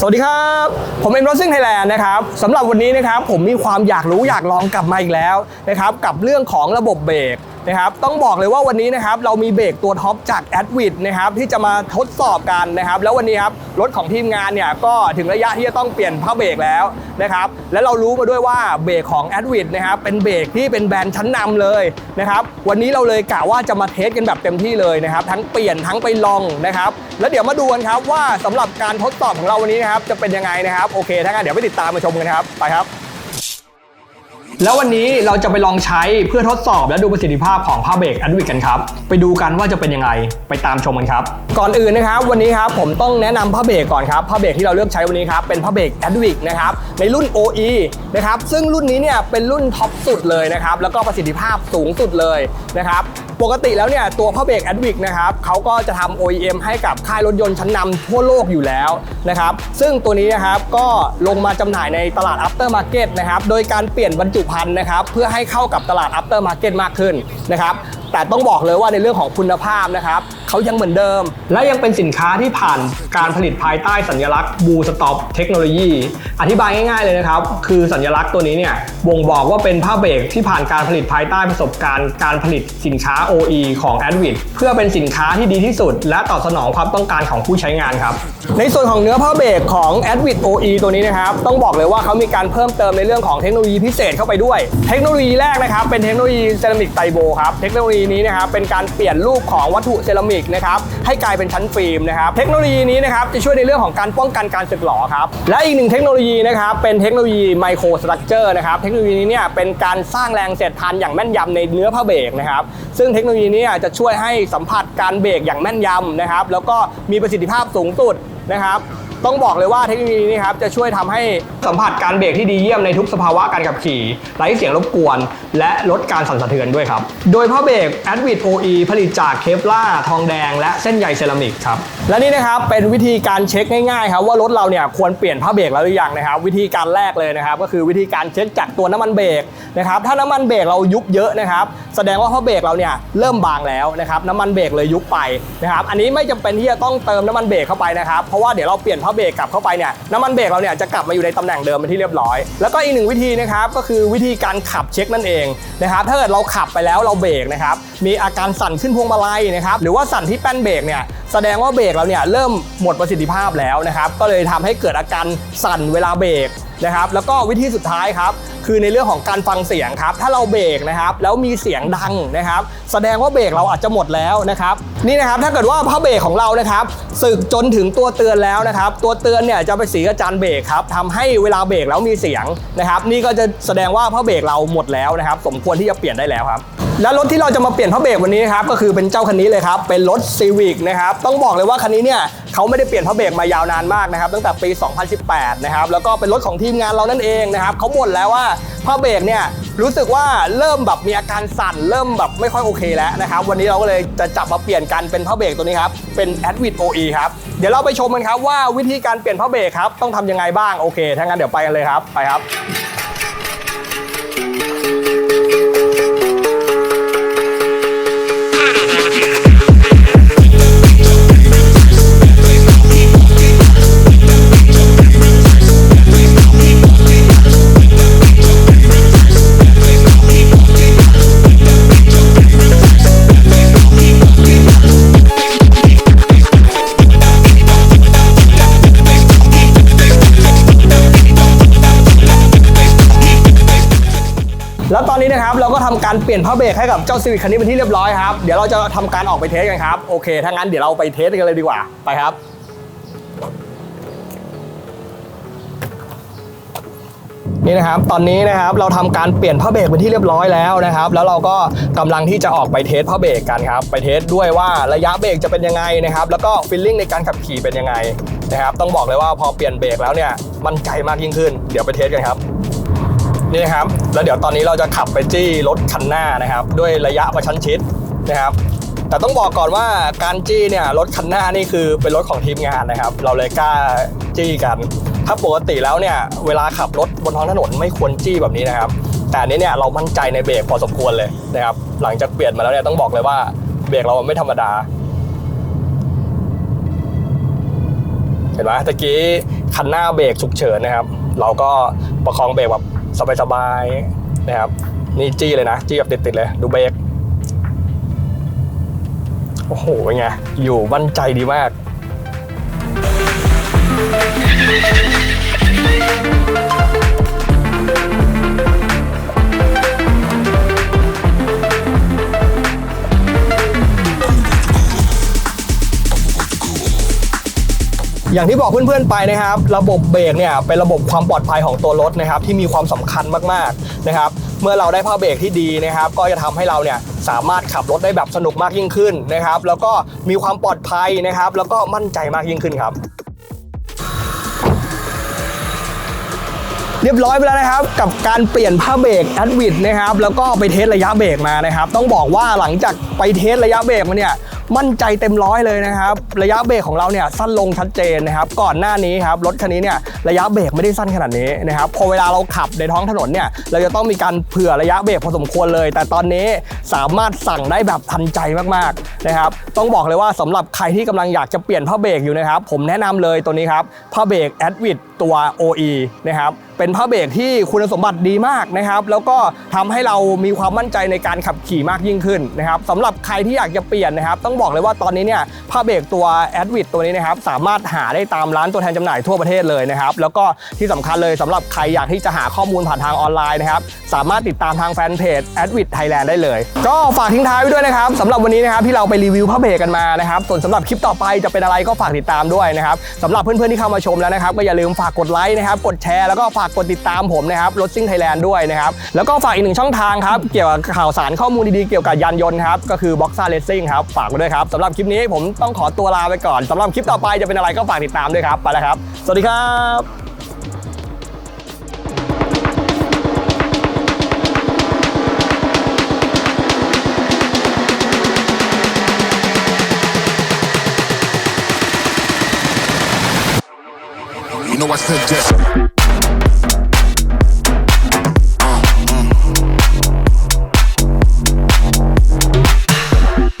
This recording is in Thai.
สวัสดีครับ ผมเอ็มรถซิ่งไทยแลนด์นะครับสำหรับวันนี้นะครับผมมีความอยากรู้อยากลองกลับมาอีกแล้วนะครับกับเรื่องของระบบเบรก นะครับต้องบอกเลยว่าวันนี้นะครับเรามีเบรกตัวท็อปจาก a d v i t นะครับที่จะมาทดสอบกันนะครับแล้ววันนี้ครับรถของทีมงานเนี่ยก็ถึงระยะที่จะต้องเปลี่ยนผ้าเบรกแล้วนะครับและเรารู้มาด้วยว่าเบรกของ a d v i t นะครับเป็นเบรกที่เป็นแบรนด์ชั้นนำเลยนะครับวันนี้เราเลยกะว่าจะมาเทสกันแบบเต็มที่เลยนะครับทั้งเปลี่ยนทั้งไปลองนะครับแล้วเดี๋ยวมาดูกันครับว่าสำหรับการทดสอบของเราวันนี้นะครับจะเป็นยังไงนะครับโอเคถ้างั้นเดี๋ยวไปติดตามมาชมกันครับไปครับ แล้ววันนี้เราจะไปลองใช้เพื่อทดสอบและดูประสิทธิภาพของผ้าเบรกอัดวิกกันครับ ไปดูกันว่าจะเป็นยังไงไปตามชมกันครับ ก่อนอื่นนะครับ วันนี้ครับผมต้องแนะนำผ้าเบรกก่อนครับผ้าเบรกที่เราเลือกใช้วันนี้ครับเป็นผ้าเบรกแอดวิกนะครับในรุ่น OE นะครับซึ่งรุ่นนี้เนี่ยเป็นรุ่นท็อปสุดเลยนะครับแล้วก็ประสิทธิภาพสูงสุดเลยนะครับ ปกติแล้วเนี่ยตัวพ่อเบรกแอดวิกนะครับเขาก็จะทำ OEM ให้กับค่ายรถยนต์ชั้นนำทั่วโลกอยู่แล้วนะครับซึ่งตัวนี้นะครับก็ลงมาจำหน่ายในตลาด after market นะครับโดยการเปลี่ยนบรรจุภัณฑ์นะครับเพื่อให้เข้ากับตลาด after market มากขึ้นนะครับ แต่ต้องบอกเลยว่าในเรื่องของคุณภาพนะครับเขายังเหมือนเดิม และยังเป็นสินค้าที่ผ่านการผลิตภายใต้สัญลักษณ์บูสต็อปเทคโนโลยีอธิบายง่ายๆเลยนะครับ คือสัญลักษณ์ตัวนี้เนี่ยบ่งบอกว่าเป็นผ้าเบรกที่ผ่านการผลิตภายใต้ประสบการณ์การผลิตสินค้า OE ของ a d v i t เพื่อเป็นสินค้าที่ดีที่สุด และตอบสนองความต้องการของผู้ใช้งานครับ ในส่วนของเนื้อผ้าเบรกของ a d v i t OE ตัวนี้นะครับ ต้องบอกเลยว่าเขามีการเพิ่มเติมในเรื่องของเทคโนโลยีพิเศษเข้าไปด้วย เทคโนโลยีแรกนะครับเป็นเทคโนโลยีเซรามิกไตโบครับเทคโนโลยีนี้นะครับเป็นการเปลี่ยนรูปของวัตถุเซรามิกนะครับให้กลายเป็นชั้นฟิล์มนะครับเทคโนโลยีนี้นะครับจะช่วยในเรื่องของการป้องกันการสึกหรอครับและอีกหนึ่งเทคโนโลยีนะครับเป็นเทคโนโลยีไมโครสตรัคเจอร์นะครับเทคโนโลยีนี้เนี่ยเป็นการสร้างแรงเสียดทานอย่างแม่นยำในเนื้อผ้าเบรกนะครับซึ่งเทคโนโลยีนี้จะช่วยให้สัมผัสการเบรกอย่างแม่นยำนะครับแล้วก็มีประสิทธิภาพสูงสุดนะครับ ต้องบอกเลยว่าเทคโนโลยีนี้ครับจะช่วยทำให้สัมผัสการเบรกที่ดีเยี่ยมในทุกสภาวะการขับขี่ไร้เสียงรบกวน และลดการสั่นสะเทือนด้วยครับ โดยผ้าเบรก a d v i t OE ผลิตจากเคปล่าทองแดง และเส้นใยเซรามิกครับและนี่นะครับเป็นวิธีการเช็คง่ายๆครับว่ารถเราเนี่ยควรเปลี่ยนผ้าเบรกแล้วหรือยังนะครับวิธีการแรกเลยนะครับก็คือวิธีการเช็คจากตัวน้ำมันเบรกนะครับถ้าน้ำมันเบรกเรายุบเยอะนะครับแสดงว่าผ้าเบรกเราเนี่ยเริ่มบางแล้วนะครับน้ำมันเบรกเลยยุบไปนะครับอันนี้ไม่จำเป็นที่จะต้องเติมน้ำมันเบรกเข้าไปนะครับเพราะว่าเดี๋ยวเราเปลี่ยนาเบรกกลับเข้าไปเนี่ยน้ำมันเบรกเราเนี่ยจะกลับมาอยู่ในตำแหน่งเดิมเป็นที่เรียบร้อย แล้วก็อีกหนึ่งวิธีนะครับก็คือวิธีการขับเช็คนั่นเองนะครับถ้าเกิดเราขับไปแล้วเราเบรกนะครับมีอาการสั่นขึ้นพวงมาลัยนะครับหรือว่าสั่นที่แป้นเบรกเนี่ยแสดงว่าเบรกเราเนี่ยเริ่มหมดประสิทธิภาพแล้วนะครับก็เลยทำให้เกิดอาการสั่นเวลาเบรกนะครับแล้วก็วิธีสุดท้ายครับ คือในเรื่องของการฟังเสียงครับ ถ้าเราเบรกนะครับ แล้วมีเสียงดังนะครับ แสดงว่าเบรกเราอาจจะหมดแล้วนะครับ นี่นะครับถ้าเกิดว่าผ้าเบรกของเรานะครับสึกจนถึงตัวเตือนแล้วนะครับ ตัวเตือนเนี่ยจะไปสีกับจานเบรกครับทำให้เวลาเบรกแล้วมีเสียงนะครับ นี่ก็จะแสดงว่าผ้าเบรกเราหมดแล้วนะครับ สมควรที่จะเปลี่ยนได้แล้วครับและรถที่เราจะมาเปลี่ยนผ้าเบรกวันนี้ครับก็คือเป็นเจ้าคันนี้เลยครับเป็นรถ Civic นะครับต้องบอกเลยว่าคันนี้เนี่ย เขาไม่ได้เปลี่ยนผ้าเบรกมายาวนานมากนะครับตั้งแต่ปี 2018 นะครับแล้วก็เป็นรถของทีมงานเรานั่นเองนะครับเขาบ่นแล้วว่าผ้าเบรกเนี่ยรู้สึกว่าเริ่มแบบมีอาการสั่นเริ่มแบบไม่ค่อยโอเคแล้วนะครับวันนี้เราก็เลยจะจับมาเปลี่ยนกันเป็นผ้าเบรกตัวนี้ครับเป็น a d v i t OE ครับเดี๋ยวเราไปชมกันครับว่าวิธีการเปลี่ยนผ้าเบรกครับต้องทำยังไงบ้างโอเคถ้างั้นเดี๋ยวไปกันเลยครับไปครับ นี้นะครับเราก็ทำการเปลี่ยนผ้าเบรกให้กับเจ้าซีวิคคันนี้เป็นที่เรียบร้อยครับ เดี๋ยวเราจะทำการออกไปเทสกันครับ โอเค ถ้างั้นเดี๋ยวเราไปเทสกันเลยดีกว่า ไปครับนี่นะครับตอนนี้นะครับเราทำการเปลี่ยนผ้าเบรกเป็นที่เรียบร้อยแล้วนะครับ แล้วเราก็กำลังที่จะออกไปเทสผ้าเบรกกันครับ ไปเทสด้วยว่าระยะเบรกจะเป็นยังไงนะครับ แล้วก็ฟีลลิ่งในการขับขี่เป็นยังไงนะครับ ต้องบอกเลยว่าพอเปลี่ยนเบรกแล้วเนี่ยมั่นใจมากยิ่งขึ้น เดี๋ยวไปเทสกันครับ นี่นะครับ แล้วเดี๋ยวตอนนี้เราจะขับไปจี้รถคันหน้านะครับ ด้วยระยะประชันชิดนะครับ แต่ต้องบอกก่อนว่าการจี้เนี่ยรถคันหน้านี่คือเป็นรถของทีมงานนะครับ เราเลยกล้าจี้กัน ถ้าปกติแล้วเนี่ยเวลาขับรถบนท้องถนนไม่ควรจี้แบบนี้นะครับ แต่อันนี้เนี่ยเรามั่นใจในเบรกพอสมควรเลยนะครับ หลังจากเปลี่ยนมาแล้วเนี่ยต้องบอกเลยว่าเบรกเราไม่ธรรมดาเห็นไหมตะกี้คันหน้าเบรกฉุกเฉินนะครับ เราก็ประคองเบรกแบบ สบายๆนะครับ นี่จี้เลยนะ จี้แบบติดๆเลย ดูเบรกโอ้โหเป็นไง อยู่มั่นใจดีมาก อย่างที่บอกเพื่อนๆไปนะครับ ระบบเบรกเนี่ยเป็นระบบความปลอดภัยของตัวรถนะครับ ที่มีความสำคัญมากๆนะครับ เมื่อเราได้ผ้าเบรกที่ดีนะครับ ก็จะทำให้เราเนี่ยสามารถขับรถได้แบบสนุกมากยิ่งขึ้นนะครับ แล้วก็มีความปลอดภัยนะครับ แล้วก็มั่นใจมากยิ่งขึ้นครับเรียบร้อยไปแล้วนะครับ กับการเปลี่ยนผ้าเบรกแอดวิดนะครับแล้วก็ไปเทสระยะเบรกมานะครับ ต้องบอกว่าหลังจากไปเทสระยะเบรกมาเนี่ย มั่นใจเต็มร้อยเลยนะครับ ระยะเบรกของเราเนี่ยสั้นลงชัดเจนนะครับ ก่อนหน้านี้ครับรถคันนี้เนี่ยระยะเบรกไม่ได้สั้นขนาดนี้นะครับพอเวลาเราขับในท้องถนนเนี่ยเราจะต้องมีการเผื่อระยะเบรกพอสมควรเลย แต่ตอนนี้สามารถสั่งได้แบบทันใจมากๆนะครับต้องบอกเลยว่าสำหรับใครที่กำลังอยากจะเปลี่ยนผ้าเบรกอยู่นะครับผมแนะนำเลยตัวนี้ครับผ้าเบรกแอดวิดตัว OE นะครับ เป็นผ้าเบรกที่คุณสมบัติดีมากนะครับ แล้วก็ทำให้เรามีความมั่นใจในการขับขี่มากยิ่งขึ้นนะครับสำหรับใครที่อยากจะเปลี่ยนนะครับ ต้องบอกเลยว่าตอนนี้เนี่ยผ้าเบรกตัว a d v i t ตัวนี้นะครับ สามารถหาได้ตามร้านตัวแทนจำหน่ายทั่วประเทศเลยนะครับ แล้วก็ที่สำคัญเลยสำหรับใครอยากที่จะหาข้อมูลผ่านทางออนไลน์นะครับ สามารถติดตามทางแฟนเพจ a d v i t Thailand ได้เลย ก็ฝากทิ้งท้ายไว้ด้วยนะครับสำหรับวันนี้นะครับที่เราไปรีวิวผ้าเบรกกันมานะครับ ส่วนสำหรับคลิปต่อไปจะเป็นอะไรก็ฝากติดตามด้วยนะครับสำหรับเพื่อนๆที่เข้ามาชมแล้วนะครับก็อย่าลืมฝากกดไลค์นะครับกดแชร์แล้วก็ฝากกดติดตามผมนะครับรถซิ่งไทยแลนด์ด้วยนะครับ แล้วก็ฝากอีกหนึ่งช่องทางครับ เกี่ยวกับข่าวสารข้อมูลดีๆ เกี่ยวกับยานยนต์ครับ ก็คือ Boxa Racing ครับ ฝากไว้ด้วยครับสำหรับคลิปนี้ผมต้องขอตัวลาไปก่อนสำหรับคลิปต่อไปจะเป็นอะไรก็ฝากติดตามด้วยครับไปแล้วครับ สวัสดีครับ You know I said that.